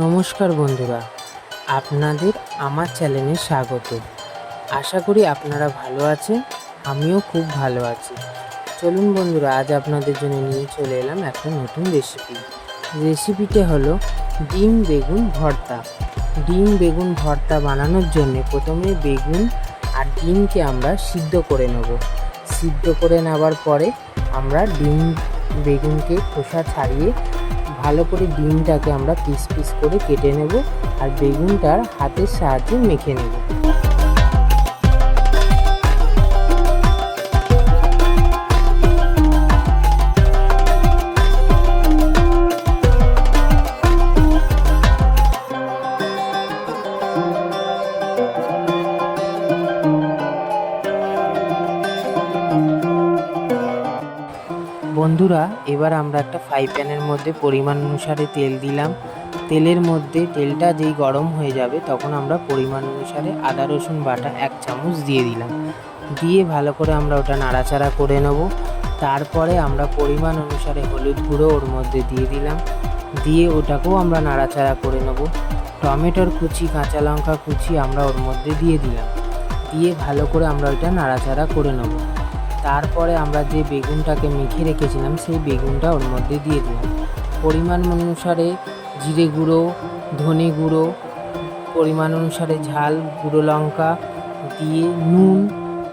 নমস্কার বন্ধুরা, আপনাদের আমার চ্যানেলে স্বাগত। আশা করি আপনারা ভালো আছেন, আমিও খুব ভালো আছি। চলুন বন্ধুরা, আজ আপনাদের জন্য নিয়ে চলে এলাম একটা নতুন রেসিপি রেসিপিটা হলো ডিম বেগুন ভর্তা। ডিম বেগুন ভর্তা বানানোর জন্য প্রথমে বেগুন আর ডিমকে আমরা সিদ্ধ করে নেব। সিদ্ধ করে নেওয়ার পরে আমরা ডিম বেগুনকে খোসা ছাড়িয়ে ভালো করে ডিমটাকে আমরা পিস পিস করে কেটে নেব আর বেগুনটার হাতের সাহায্যে মেখে নেব। বন্ধুরা, এবার আমরা একটা ফ্রাই প্যানের মধ্যে পরিমাণ অনুসারে তেল দিলাম। তেলের মধ্যে তেলটা যেই গরম হয়ে যাবে, তখন আমরা পরিমাণ অনুসারে আদা, রসুন, বাটা এক চামচ দিয়ে দিলাম। দিয়ে ভালো করে আমরা ওটা নাড়াচাড়া করে নেব। তারপরে আমরা পরিমাণ অনুসারে হলুদ গুঁড়ো ওর মধ্যে দিয়ে দিলাম। দিয়ে ওটাকেও আমরা নাড়াচাড়া করে নেব। টমেটোর কুচি, কাঁচা লঙ্কা কুচি আমরা ওর মধ্যে দিয়ে দিলাম। দিয়ে ভালো করে আমরা ওইটা নাড়াচাড়া করে নেব। তারপরে আমরা যে বেগুনটাকে মেখে রেখেছিলাম, সেই বেগুনটা ওর মধ্যে দিয়ে দিলাম। পরিমাণ অনুসারে জিরে গুঁড়ো, ধনে গুঁড়ো, পরিমাণ অনুসারে ঝাল, গুঁড়ো লঙ্কা দিয়ে নুন,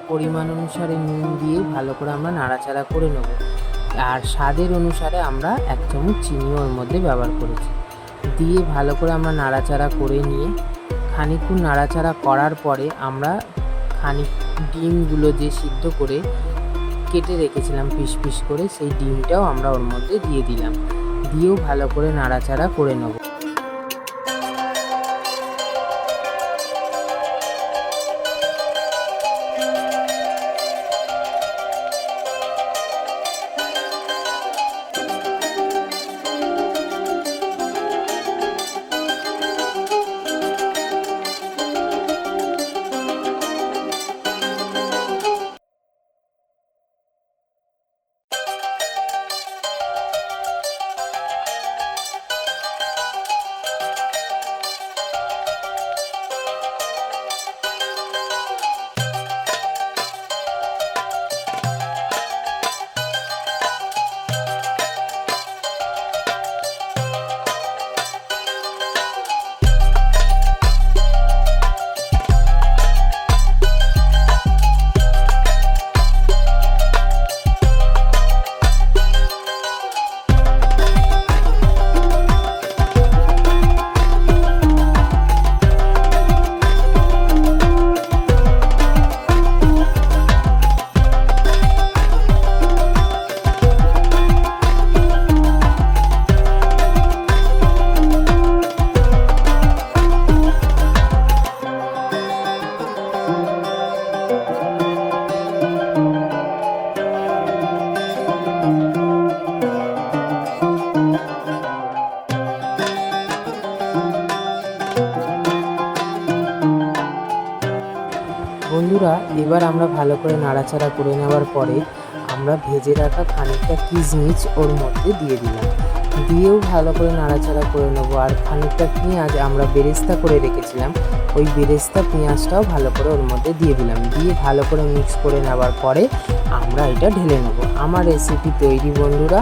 পরিমাণ অনুসারে নুন দিয়ে ভালো করে আমরা নাড়াচাড়া করে নেব। আর স্বাদের অনুসারে আমরা এক চামচ চিনিও ওর মধ্যে ব্যবহার করেছি। দিয়ে ভালো করে আমরা নাড়াচাড়া করে নিয়ে খানিকক্ষণ নাড়াচাড়া করার পরে আমরা খানিক ডিমগুলো যে সিদ্ধ করে কেটে রেখেছিলাম পিস পিস করে, সেই ডিমটাও আমরা ওর মধ্যে দিয়ে দিলাম। দিয়েও ভালো করে নাড়াচাড়া করে নেব। বন্ধুরা, এবার আমরা ভালো করে নাড়াচাড়া করে নেওয়ার পরে আমরা ভেজে রাখা খানিকটা কিশমিশ ওর মধ্যে দিয়ে দিলাম। দিয়েও ভালো করে নাড়াচাড়া করে নেব আর খানিকটা পেঁয়াজ আমরা বেরেস্তা করে রেখেছিলাম, ওই বেরেস্তা পেঁয়াজটাও ভালো করে ওর মধ্যে দিয়ে দিলাম। দিয়ে ভালো করে মিক্স করে নেওয়ার পরে আমরা এটা ঢেলে নেব। আমার রেসিপি তৈরি বন্ধুরা,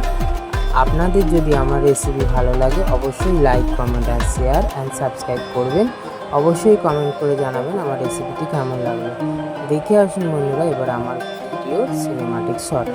আপনাদের যদি আমার রেসিপি ভালো লাগে অবশ্যই লাইক কমেন্ট আর শেয়ার অ্যান্ড সাবস্ক্রাইব করবেন। অবশ্যই কমেন্ট করে জানাবেন আমার রেসিপিটি কেমন লাগল। দেখে আসুন বন্ধুরা, এবার আমার ভিডিও সিনেমাটিক শট